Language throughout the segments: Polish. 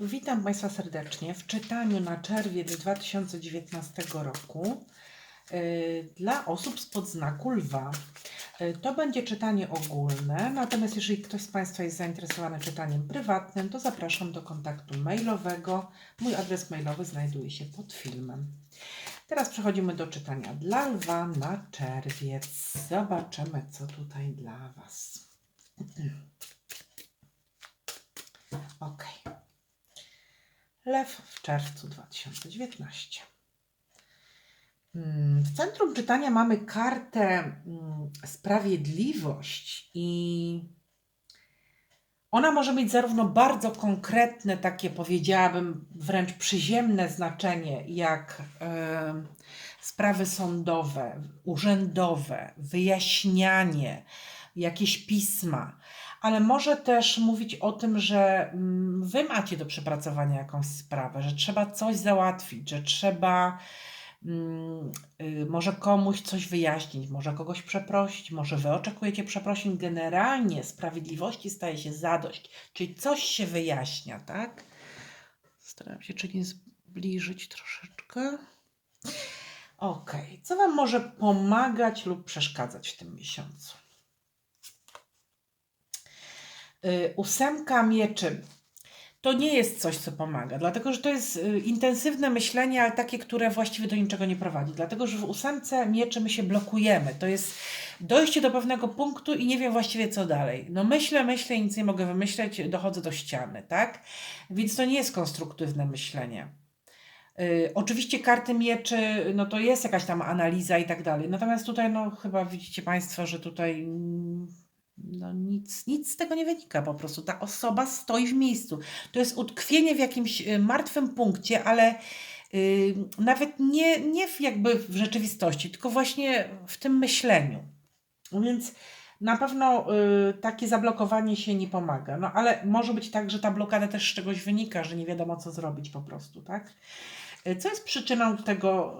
Witam Państwa serdecznie w czytaniu na czerwiec 2019 roku y, dla osób spod znaku lwa. Y, To będzie czytanie ogólne, natomiast jeżeli ktoś z Państwa jest zainteresowany czytaniem prywatnym, to zapraszam do kontaktu mailowego. Mój adres mailowy znajduje się pod filmem. Teraz przechodzimy do czytania dla lwa na czerwiec. Zobaczymy, co tutaj dla Was. Ok. Lew w czerwcu 2019. Mm, W centrum czytania mamy kartę mm, Sprawiedliwość i ona może mieć zarówno bardzo konkretne, takie powiedziałabym wręcz przyziemne znaczenie, jak e, sprawy sądowe, urzędowe, wyjaśnianie, jakieś pisma, ale może też mówić o tym, że mm, wy macie do przepracowania jakąś sprawę, że trzeba coś załatwić, że trzeba mm, y, może komuś coś wyjaśnić, może kogoś przeprosić, może wy oczekujecie przeprosin. Generalnie sprawiedliwości staje się zadość, czyli coś się wyjaśnia, tak? Staram się czyli zbliżyć troszeczkę. Ok, co Wam może pomagać lub przeszkadzać w tym miesiącu? Y, Ósemka mieczy. To nie jest coś, co pomaga, dlatego że to jest y, intensywne myślenie, ale takie, które właściwie do niczego nie prowadzi. Dlatego, że w ósemce mieczy my się blokujemy. To jest dojście do pewnego punktu i nie wiem właściwie co dalej. No myślę, myślę nic nie mogę wymyśleć, dochodzę do ściany, tak? Więc to nie jest konstruktywne myślenie. Y, oczywiście karty mieczy, no to jest jakaś tam analiza i tak dalej. Natomiast tutaj, no chyba widzicie Państwo, że tutaj mm, no nic, nic z tego nie wynika po prostu. Ta osoba stoi w miejscu. To jest utkwienie w jakimś y, martwym punkcie, ale y, nawet nie, nie w jakby w rzeczywistości, tylko właśnie w tym myśleniu. Więc na pewno y, takie zablokowanie się nie pomaga. No ale może być tak, że ta blokada też z czegoś wynika, że nie wiadomo co zrobić po prostu, tak? Y, Co jest przyczyną tego,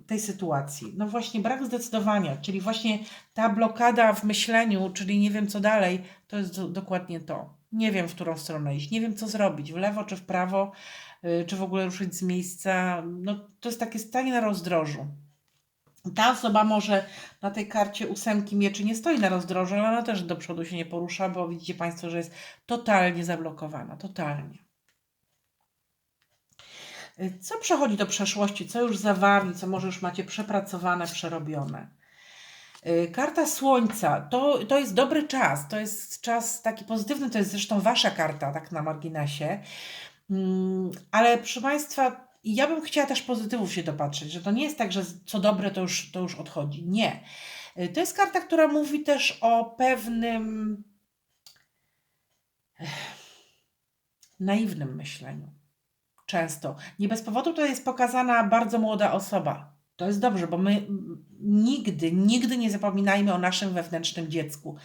y, tej sytuacji? No właśnie brak zdecydowania, czyli właśnie ta blokada w myśleniu, czyli nie wiem co dalej, to jest do, dokładnie to. Nie wiem, w którą stronę iść, nie wiem co zrobić, w lewo czy w prawo, y, czy w ogóle ruszyć z miejsca. No to jest takie stanie na rozdrożu. Ta osoba może na tej karcie ósemki mieczy nie stoi na rozdrożu, ale ona też do przodu się nie porusza, bo widzicie Państwo, że jest totalnie zablokowana, totalnie. Co przechodzi do przeszłości, co już za Wami, co może już macie przepracowane, przerobione? Y, Karta Słońca to, to jest dobry czas, to jest czas taki pozytywny, to jest zresztą Wasza karta, tak na marginesie. Mm, Ale proszę Państwa, ja bym chciała też pozytywów się dopatrzeć, że to nie jest tak, że co dobre to już, to już odchodzi. Nie. Y, To jest karta, która mówi też o pewnym naiwnym myśleniu często. Nie bez powodu to jest pokazana bardzo młoda osoba. To jest dobrze, bo my nigdy, nigdy nie zapominajmy o naszym wewnętrznym dziecku.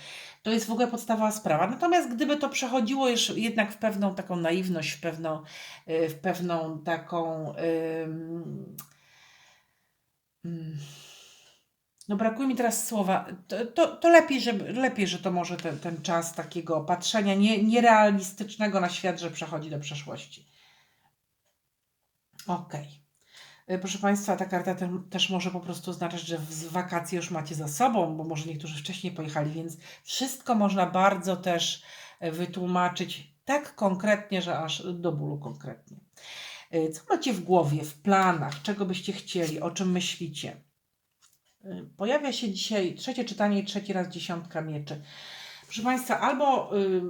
To jest w ogóle podstawowa sprawa. Natomiast gdyby to przechodziło już jednak w pewną taką naiwność, w pewną, y, w pewną taką. mm, no brakuje mi teraz słowa. To, to, to lepiej, że, lepiej, że to może ten, ten czas takiego patrzenia nie, nierealistycznego na świat, że przechodzi do przeszłości. Okej. Y, Proszę Państwa, ta karta te, też może po prostu oznaczać, że wakacje już macie za sobą, bo może niektórzy wcześniej pojechali, więc wszystko można bardzo też e, wytłumaczyć tak konkretnie, że aż do bólu konkretnie. Y, Co macie w głowie, w planach, czego byście chcieli, o czym myślicie? Y, Pojawia się dzisiaj trzecie czytanie i trzeci raz dziesiątka mieczy. Proszę Państwa, albo y,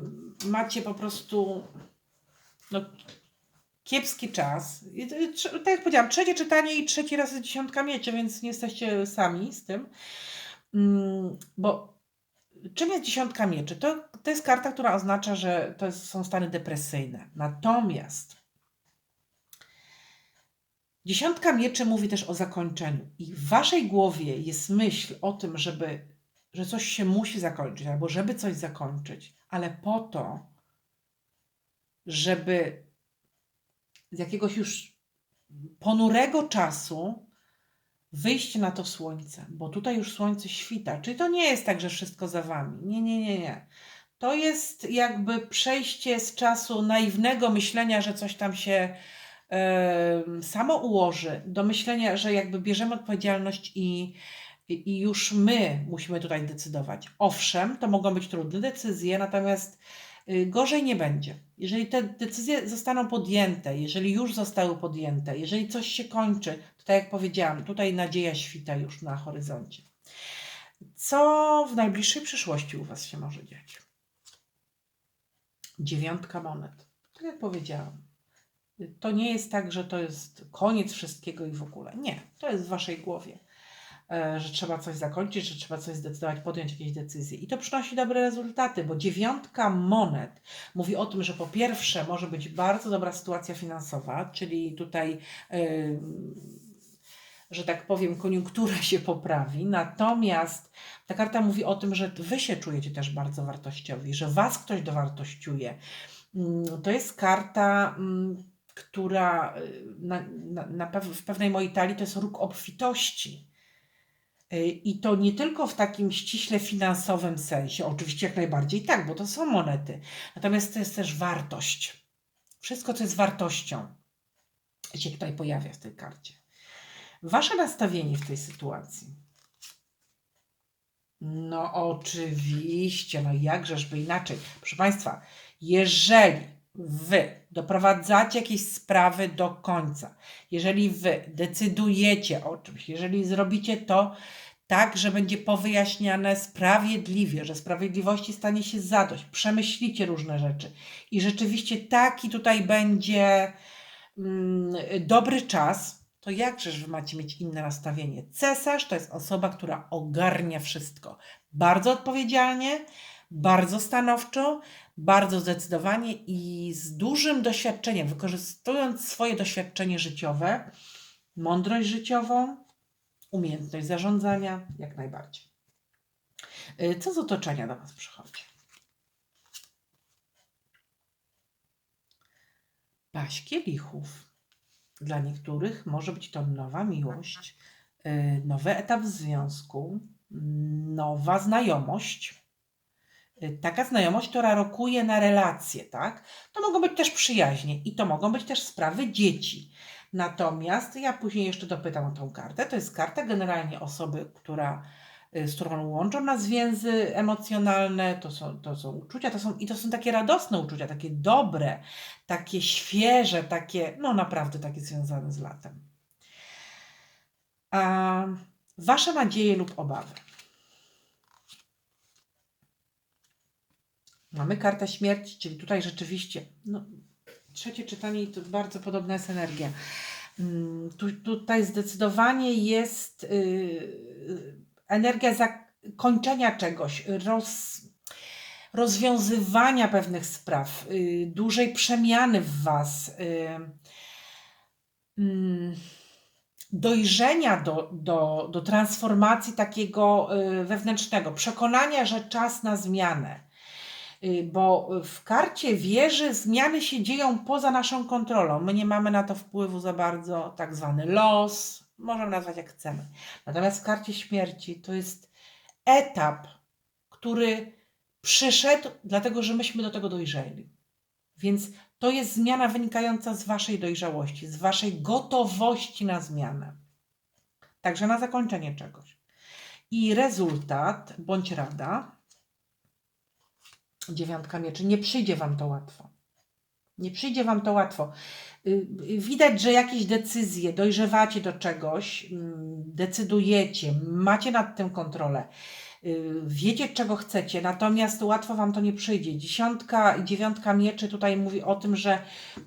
macie po prostu no, kiepski czas. Tak jak powiedziałam, trzecie czytanie i trzeci raz jest dziesiątka mieczy, więc nie jesteście sami z tym. Mm, Bo czym jest dziesiątka mieczy? To, to jest karta, która oznacza, że to są stany depresyjne. Natomiast dziesiątka mieczy mówi też o zakończeniu. I w waszej głowie jest myśl o tym, żeby, że coś się musi zakończyć, albo żeby coś zakończyć, ale po to, żeby z jakiegoś już ponurego czasu wyjść na to słońce, bo tutaj już słońce świta. Czyli to nie jest tak, że wszystko za wami. Nie, nie, nie, nie. To jest jakby przejście z czasu naiwnego myślenia, że coś tam się em, samo ułoży, do myślenia, że jakby bierzemy odpowiedzialność i, i i już my musimy tutaj decydować. Owszem, to mogą być trudne decyzje, natomiast gorzej nie będzie. Jeżeli te decyzje zostaną podjęte, jeżeli już zostały podjęte, jeżeli coś się kończy, to tak jak powiedziałam, tutaj nadzieja świta już na horyzoncie. Co w najbliższej przyszłości u Was się może dziać? Dziewiątka monet. Tak jak powiedziałam. To nie jest tak, że to jest koniec wszystkiego i w ogóle. Nie, to jest w Waszej głowie, że trzeba coś zakończyć, że trzeba coś zdecydować, podjąć jakieś decyzje. I to przynosi dobre rezultaty, bo dziewiątka monet mówi o tym, że po pierwsze może być bardzo dobra sytuacja finansowa, czyli tutaj. Yy, że tak powiem, koniunktura się poprawi. Natomiast ta karta mówi o tym, że wy się czujecie też bardzo wartościowi, że was ktoś dowartościuje. Mm, To jest karta, mm, która y, na, na, na w pewnej mojej talii to jest róg obfitości. Y, I to nie tylko w takim ściśle finansowym sensie, oczywiście jak najbardziej tak, bo to są monety. Natomiast to jest też wartość. Wszystko, co jest wartością, się tutaj pojawia w tej karcie. Wasze nastawienie w tej sytuacji. No oczywiście, no jakżeżby inaczej. Proszę Państwa, jeżeli Wy doprowadzacie jakieś sprawy do końca, jeżeli Wy decydujecie o czymś, jeżeli zrobicie to tak, że będzie powyjaśniane sprawiedliwie, że sprawiedliwości stanie się zadość, przemyślicie różne rzeczy i rzeczywiście taki tutaj będzie mm, dobry czas, to jakżeż wy macie mieć inne nastawienie? Cesarz to jest osoba, która ogarnia wszystko. Bardzo odpowiedzialnie, bardzo stanowczo, bardzo zdecydowanie i z dużym doświadczeniem, wykorzystując swoje doświadczenie życiowe, mądrość życiową, umiejętność zarządzania, jak najbardziej. Y, Co z otoczenia do Was przychodzi? Paść kielichów. Dla niektórych może być to nowa miłość, y, nowy etap w związku, nowa znajomość. Y, Taka znajomość, która rokuje na relacje, tak? To mogą być też przyjaźnie i to mogą być też sprawy dzieci. Natomiast ja później jeszcze dopytam o tą kartę. To jest karta generalnie osoby, która, y, z którą łączą nas więzy emocjonalne, to są, to są uczucia, to są, i to są takie radosne uczucia, takie dobre, takie świeże, takie, no naprawdę takie związane z latem. A wasze nadzieje lub obawy. Mamy kartę śmierci, czyli tutaj rzeczywiście, no, trzecie czytanie to bardzo podobna jest energia. Mm, Tu, tutaj zdecydowanie jest yy, energia zakończenia czegoś, roz, rozwiązywania pewnych spraw, yy, dużej przemiany w Was, yy, mm, dojrzenia do, do, do transformacji takiego wewnętrznego, przekonania, że czas na zmianę. Y, Bo w karcie wieży zmiany się dzieją poza naszą kontrolą. My nie mamy na to wpływu za bardzo, tak zwany los, możemy nazwać jak chcemy. Natomiast w karcie śmierci to jest etap, który przyszedł, dlatego że myśmy do tego dojrzeli. Więc to jest zmiana wynikająca z Waszej dojrzałości, z Waszej gotowości na zmianę. Także na zakończenie czegoś. I rezultat bądź rada dziewiątka mieczy. Nie przyjdzie Wam to łatwo. Nie przyjdzie Wam to łatwo. Y, y, Widać, że jakieś decyzje, dojrzewacie do czegoś, mm, decydujecie, macie nad tym kontrolę, y, wiecie czego chcecie, natomiast łatwo Wam to nie przyjdzie. Dziesiątka i dziewiątka mieczy tutaj mówi o tym, że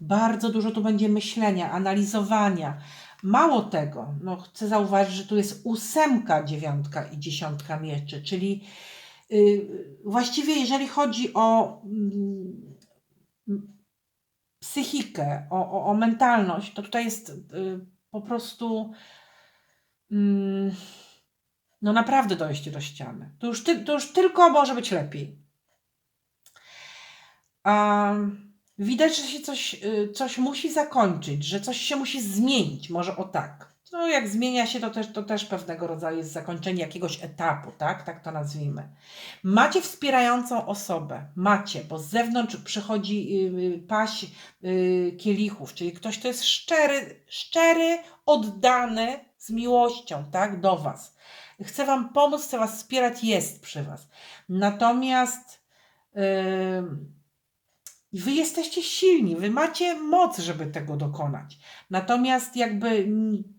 bardzo dużo tu będzie myślenia, analizowania. Mało tego, no chcę zauważyć, że tu jest ósemka, dziewiątka i dziesiątka mieczy, czyli Właściwie, jeżeli chodzi o mm, psychikę, o, o, o mentalność, to tutaj jest y, po prostu mm, no naprawdę dojście do ściany. To już, ty, to już tylko może być lepiej. A widać, że się coś, y, coś musi zakończyć, że coś się musi zmienić, może o tak. No, jak zmienia się, to też, to też pewnego rodzaju jest zakończenie jakiegoś etapu, tak? Tak to nazwijmy. Macie wspierającą osobę. Macie, bo z zewnątrz przychodzi yy, paść yy, kielichów, czyli ktoś, kto jest szczery, szczery, oddany z miłością, tak? Do Was. Chce Wam pomóc, chce Was wspierać, jest przy Was. Natomiast yy, Wy jesteście silni, wy macie moc, żeby tego dokonać. Natomiast jakby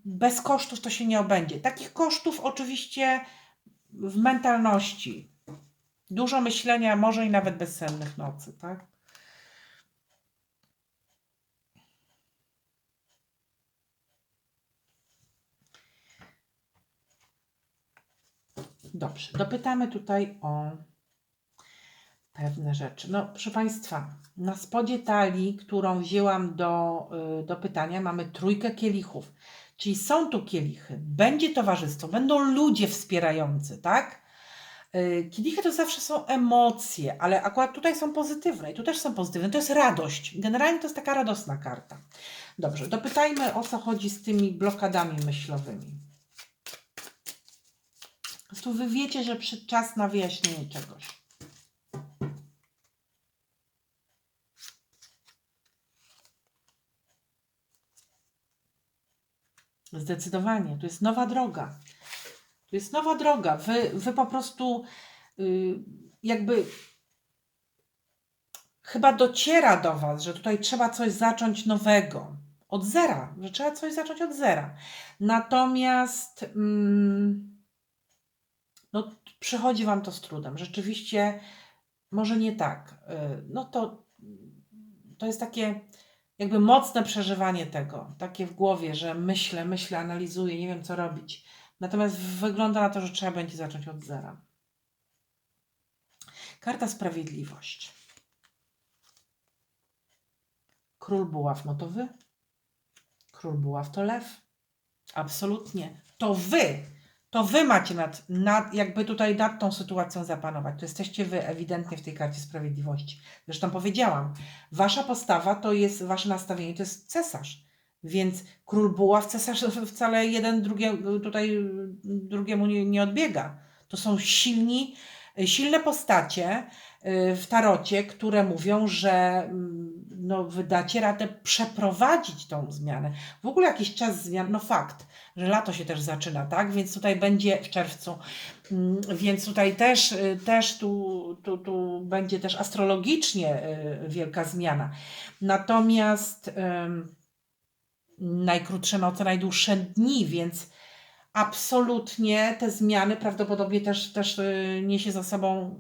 bez kosztów to się nie obędzie. Takich kosztów oczywiście w mentalności. Dużo myślenia, może i nawet bezsennych nocy, tak? Dobrze, dopytamy tutaj o pewne rzeczy. No, proszę Państwa, na spodzie talii, którą wzięłam do, y, do pytania, mamy trójkę kielichów. Czyli są tu kielichy, będzie towarzystwo, będą ludzie wspierający, tak? Y, kielichy to zawsze są emocje, ale akurat tutaj są pozytywne i tu też są pozytywne. To jest radość. Generalnie to jest taka radosna karta. Dobrze, dopytajmy o co chodzi z tymi blokadami myślowymi. Prostu wy wiecie, że przyszedł czas na wyjaśnienie czegoś. Zdecydowanie. To jest nowa droga. To jest nowa droga. Wy, wy po prostu yy, jakby chyba dociera do Was, że tutaj trzeba coś zacząć nowego. Od zera, że trzeba coś zacząć od zera. Natomiast mm, no, przychodzi Wam to z trudem. Rzeczywiście, może nie tak. Yy, no to, to jest takie jakby mocne przeżywanie tego, takie w głowie, że myślę, myślę, analizuję, nie wiem co robić. Natomiast wygląda na to, że trzeba będzie zacząć od zera. Karta Sprawiedliwość. Król Buław, no to wy. Król Buław to lew. Absolutnie. To wy to wy macie nad, nad, jakby tutaj nad tą sytuacją zapanować. To jesteście wy ewidentnie w tej karcie sprawiedliwości. Zresztą powiedziałam, wasza postawa to jest, wasze nastawienie to jest cesarz. Więc król buław, cesarz wcale jeden drugiego, tutaj drugiemu nie, nie odbiega. To są silni, silne postacie w tarocie, które mówią, że mm, no, wydacie radę przeprowadzić tą zmianę. W ogóle jakiś czas zmian, no fakt, że lato się też zaczyna, tak? Więc tutaj będzie w czerwcu, mm, więc tutaj też, y, też tu, tu, tu będzie też astrologicznie y, wielka zmiana. Natomiast najkrótsze noce, najdłuższe dni, więc absolutnie te zmiany prawdopodobnie też, też y, niesie za sobą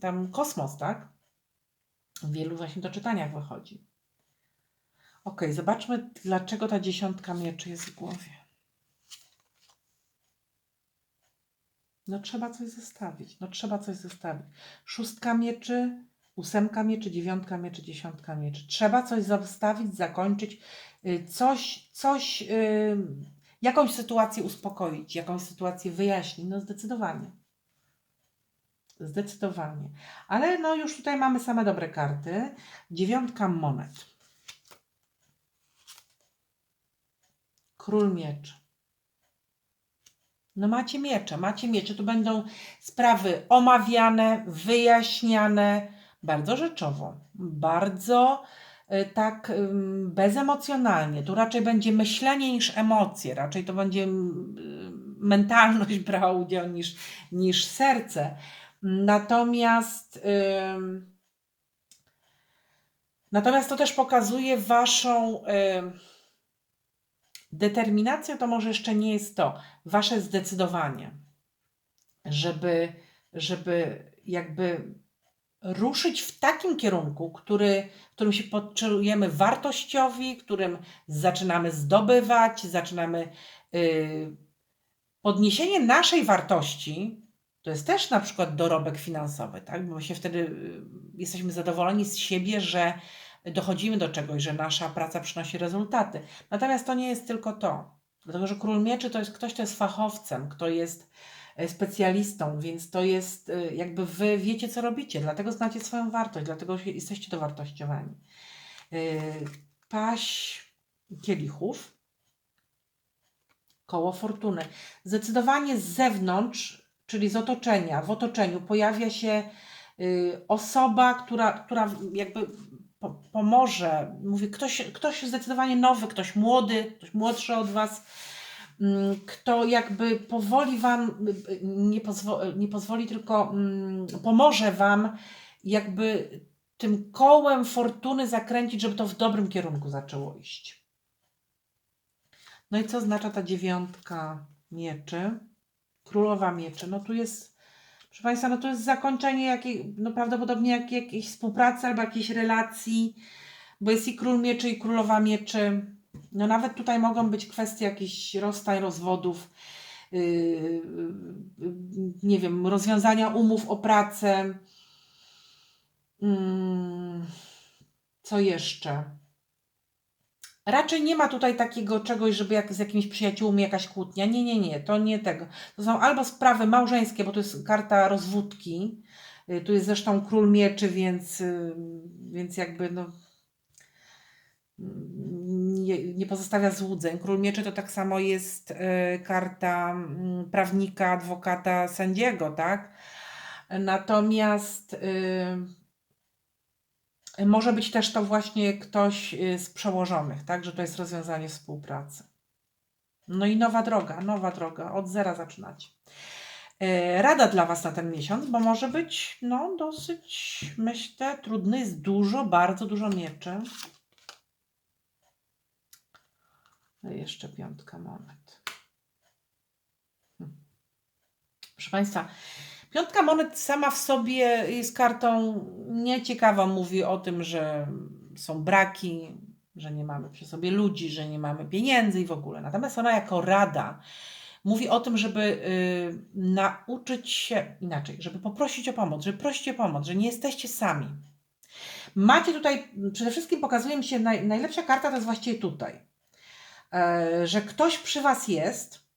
tam kosmos, tak? W wielu właśnie do czytaniach wychodzi. Ok, zobaczmy, dlaczego ta dziesiątka mieczy jest w głowie. No trzeba coś zostawić, no trzeba coś zostawić. Szóstka mieczy, ósemka mieczy, dziewiątka mieczy, dziesiątka mieczy. Trzeba coś zostawić, zakończyć, y, coś, coś, yy, jakąś sytuację uspokoić, jakąś sytuację wyjaśnić, no zdecydowanie. Zdecydowanie. Ale no już tutaj mamy same dobre karty. Dziewiątka monet. Król mieczy. No macie miecze, macie miecze. Tu będą sprawy omawiane, wyjaśniane bardzo rzeczowo, bardzo y, tak y, bezemocjonalnie. Tu raczej będzie myślenie niż emocje, raczej to będzie y, mentalność brała udział niż, niż serce. Natomiast, natomiast to też pokazuje Waszą determinację, to może jeszcze nie jest to, Wasze zdecydowanie, żeby, żeby jakby ruszyć w takim kierunku, który, w którym się poczujemy wartościowi, którym zaczynamy zdobywać, zaczynamy yy, podniesienie naszej wartości to jest też na przykład dorobek finansowy, tak? Bo się wtedy y, jesteśmy zadowoleni z siebie, że dochodzimy do czegoś, że nasza praca przynosi rezultaty. Natomiast to nie jest tylko to. Dlatego, że król mieczy to jest ktoś, kto jest fachowcem, kto jest e, specjalistą, więc to jest e, jakby wy wiecie, co robicie, dlatego znacie swoją wartość, dlatego jesteście dowartościowani. E, paść kielichów koło fortuny. Zdecydowanie z zewnątrz, czyli z otoczenia, w otoczeniu pojawia się y, osoba, która, która jakby po, pomoże. Mówię, ktoś, ktoś zdecydowanie nowy, ktoś młody, ktoś młodszy od Was, mm, kto jakby powoli Wam, nie, pozwo- nie pozwoli, tylko mm, pomoże Wam jakby tym kołem fortuny zakręcić, żeby to w dobrym kierunku zaczęło iść. No i co oznacza ta dziewiątka mieczy? Królowa mieczy. No tu jest, proszę Państwa, no to jest zakończenie jakiej, no prawdopodobnie jak, jakiejś współpracy albo jakiejś relacji, bo jest i król mieczy i królowa mieczy. No nawet tutaj mogą być kwestie jakichś rozstań, rozwodów, yy, yy, nie wiem, rozwiązania umów o pracę. Mm, co jeszcze? Raczej nie ma tutaj takiego czegoś, żeby jak z jakimiś przyjaciółmi jakaś kłótnia. Nie, nie, nie, to nie tego. To są albo sprawy małżeńskie, bo to jest karta rozwódki. Y, Tu jest zresztą król mieczy, więc, y, więc jakby no, nie, nie pozostawia złudzeń. Król mieczy to tak samo jest y, karta mm, prawnika, adwokata, sędziego, tak? Natomiast y, może być też to właśnie ktoś y, z przełożonych, tak? Że to jest rozwiązanie współpracy. No i nowa droga, nowa droga, od zera zaczynać. E, Rada dla Was na ten miesiąc, bo może być no dosyć, myślę, trudny, jest dużo, bardzo dużo mieczy. No jeszcze piątka monet. Hmm. Proszę Państwa, piątka monet sama w sobie jest kartą nieciekawą. Mówi o tym, że są braki, że nie mamy przy sobie ludzi, że nie mamy pieniędzy i w ogóle. Natomiast ona jako rada mówi o tym, żeby y, nauczyć się inaczej, żeby poprosić o pomoc, żeby prosić o pomoc, że nie jesteście sami. Macie tutaj, przede wszystkim pokazuje mi się, naj, najlepsza karta to jest właściwie tutaj, e, że ktoś przy Was jest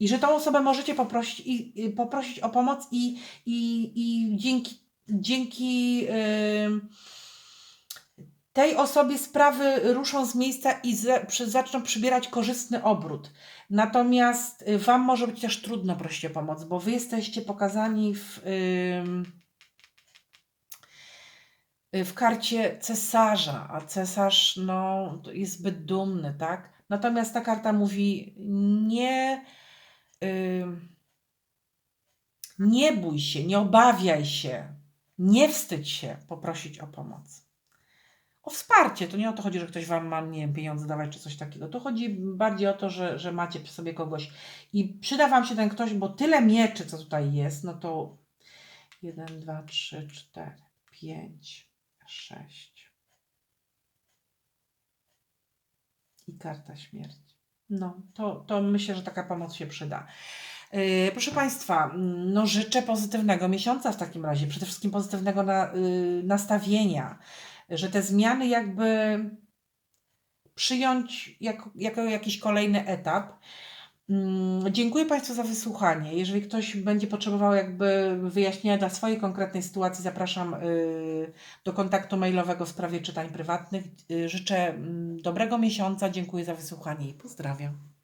i że tą osobę możecie poprosić, i, i poprosić o pomoc i, i, i dzięki, dzięki y, tej osobie sprawy ruszą z miejsca i przy, zaczną przybierać korzystny obrót. Natomiast y, Wam może być też trudno prosić o pomoc, bo Wy jesteście pokazani w, ym, y, w karcie cesarza, a cesarz no, jest zbyt dumny, tak? Natomiast ta karta mówi nie, nie bój się, nie obawiaj się, nie wstydź się poprosić o pomoc o wsparcie. To nie o to chodzi, że ktoś wam ma, nie wiem, pieniądze dawać czy coś takiego. To chodzi bardziej o to, że, że macie przy sobie kogoś i przyda wam się ten ktoś, bo tyle mieczy, co tutaj jest, no to 1, 2, 3, 4, 5, 6. I karta śmierci. No, to, to myślę, że taka pomoc się przyda. Yy, Proszę Państwa, no życzę pozytywnego miesiąca w takim razie, przede wszystkim pozytywnego na, yy, nastawienia, że te zmiany jakby przyjąć jako, jako jakiś kolejny etap. Mm, Dziękuję Państwu za wysłuchanie. Jeżeli ktoś będzie potrzebował jakby wyjaśnienia dla swojej konkretnej sytuacji, zapraszam y, do kontaktu mailowego w sprawie czytań prywatnych. Y, Życzę mm, dobrego miesiąca, dziękuję za wysłuchanie i pozdrawiam.